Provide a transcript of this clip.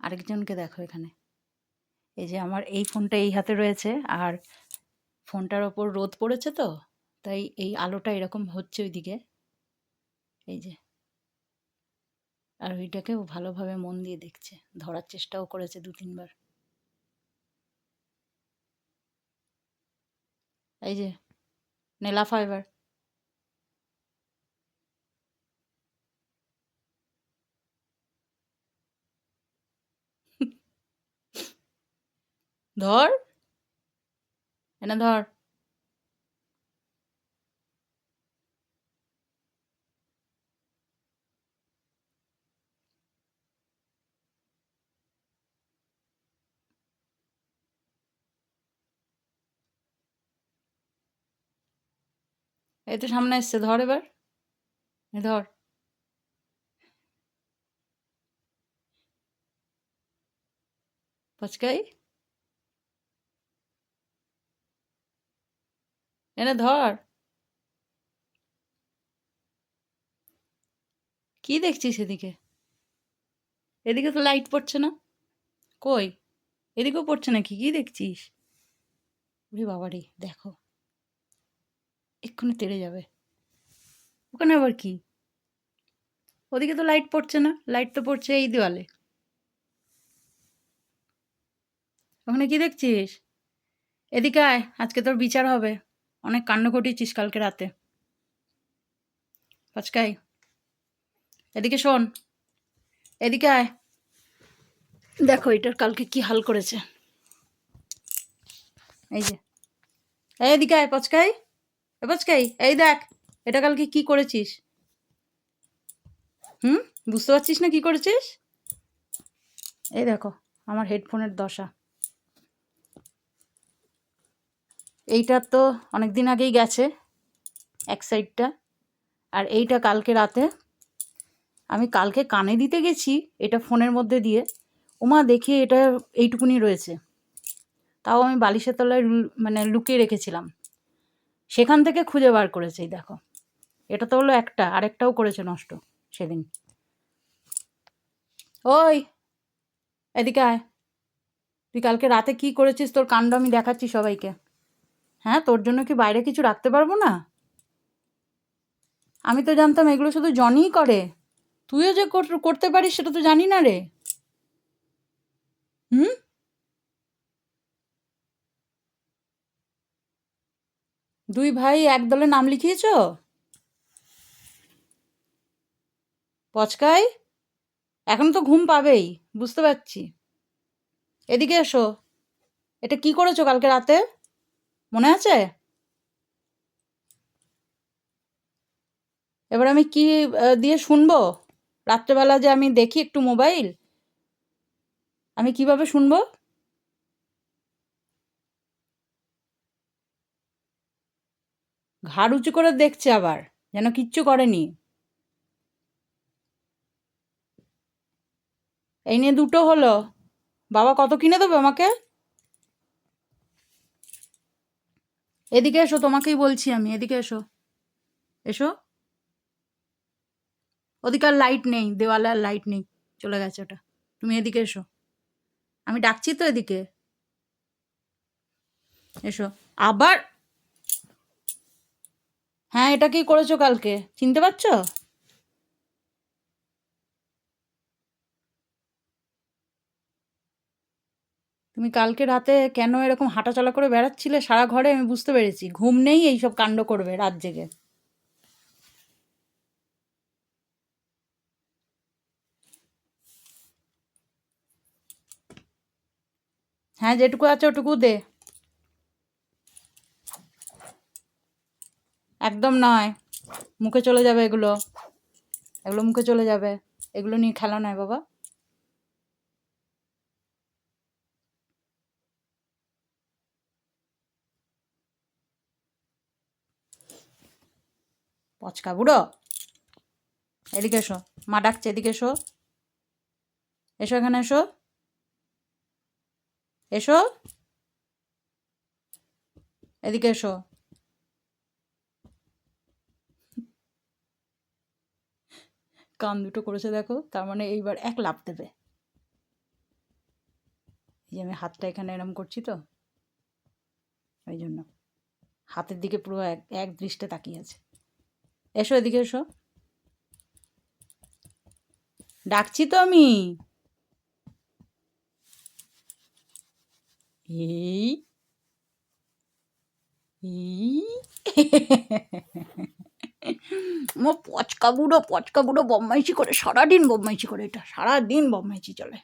আরেকজনকে দেখো এখানে। এই যে আমার এই ফোনটা এই হাতে রয়েছে আর ফোনটার ওপর রোদ পড়েছে তো, তাই এই আলোটা এরকম হচ্ছে ওইদিকে। এই যে। আর ওইটাকেও ভালোভাবে মন দিয়ে দেখছে, ধরার চেষ্টাও করেছে দু তিনবার। এই যে, নেলা ফাইবার ধর। এনে ধর। এই তো সামনে এসছে ধর এবার। ধর। পচকাই। এনে ধর। কি দেখছিস এদিকে? এদিকে তো লাইট পড়ছে না। কই? এদিকেও পড়ছে নাকি? কি দেখছিস? ওরে বাবারে, দেখো। এক্ষুনি তেড়ে যাবে। ওখানে আবার কি? ওদিকে তো লাইট পড়ছে না। লাইট তো পড়ছে এই দেওয়ালে। ওখানে কি দেখছিস? এদিকে আয়, আজকে তোর বিচার হবে। অনেক কাণ্ড ঘটিয়েছিস কালকে রাতে। পাঁচকাই এদিকে শোন। এদিকে আয়। দেখো, এটার কালকে কি হাল করেছে। এই যে। এই এদিকে আয়, পচকাই। এ পচকাই, এই দেখ, এটা কালকে কি করেছিস? হুম? বুঝতে পারছিস না কি করেছিস? এই দেখো, আমার হেডফোনের দশা। এইটা তো অনেক দিন আগেই গেছে, এক সাইডটা। আর এইটা কালকে রাতে। আমি কালকে কানে দিতে গেছি, এটা ফোনের মধ্যে দিয়ে। ওমা, দেখি এটা এইটুকুনি রয়েছে। তাও আমি বালিশের তলায় মানে লুকিয়ে রেখেছিলাম। সেখান থেকে খুঁজে বার করেছে দেখো। এটা তো হলো একটা, আরেকটাও করেছে নষ্ট সেদিন। ওই, এদিকে আয়। তুই কালকে রাতে কি করেছিস? তোর কাণ্ড আমি দেখাচ্ছি সবাইকে। হ্যাঁ তোর জন্য কি বাইরে কিছু রাখতে পারব না? আমি তো জানতাম এগুলো শুধু জনই করে। তুইও যে কর- করতে পারিস সেটা তো জানি না রে। হুম? দুই ভাই এক দলে নাম লিখিয়েছ? পচকাই? এখন তো ঘুম পাবেই, বুঝতে পারছি। এদিকে এসো। এটা কি করেছ কালকে রাতে? মনে আছে? এবার আমি কি দিয়ে শুনব? রাত্রেবেলা যে আমি দেখি একটু মোবাইল, আমি কীভাবে শুনব? ঘাড় উঁচু করে দেখছে আবার, যেন কিচ্ছু করেনি। এই নিয়ে দুটো হলো। বাবা কত কিনে দেবে আমাকে? এদিকে এসো, তোমাকেই বলছি আমি। এদিকে এসো। এসো। ওদিকে আর লাইট নেই, দেওয়ালে আর লাইট নেই। চলে গেছে ওটা। তুমি এদিকে এসো। আমি ডাকছি তো এদিকে। এসো। আবার? হ্যাঁ এটা কি করেছ কালকে? চিনতে পারছ? তুমি কালকে রাতে কেন এরকম হাঁটাচলা করে বেড়াচ্ছিলে? সারা ঘরে আমি বুঝতে পেরেছি। ঘুম নেই এইসব কাণ্ড করবে রাত জেগে। হ্যাঁ যেটুকু আছে ওটুকু দে। একদম নয়। মুখে চলে যাবে এগুলো। এগুলো মুখে চলে যাবে। এগুলো নিয়ে খেলা নয় বাবা। পচকা বুড়ো এদিকে এসো, মা ডাকছে, এদিকে এসো। এসো এখানে, এসো। এসো। এদিকে এসো। কান দুটো করেছে দেখো, তার মানে এইবার এক লাফ দেবে। এই যে আমি হাতটা এখানে এরম করছি তো, ওই জন্য। হাতের দিকে পুরো এক এক দৃষ্টে তাকিয়ে আছে। এসো এদিকে এসো। ডাকছি তো আমি। এই পচকা বুড়ো পচকা বুড়ো বদমাইশি করে, সারাদিন বদমাইশি করে এটা, সারাদিন বদমাইশি চলে।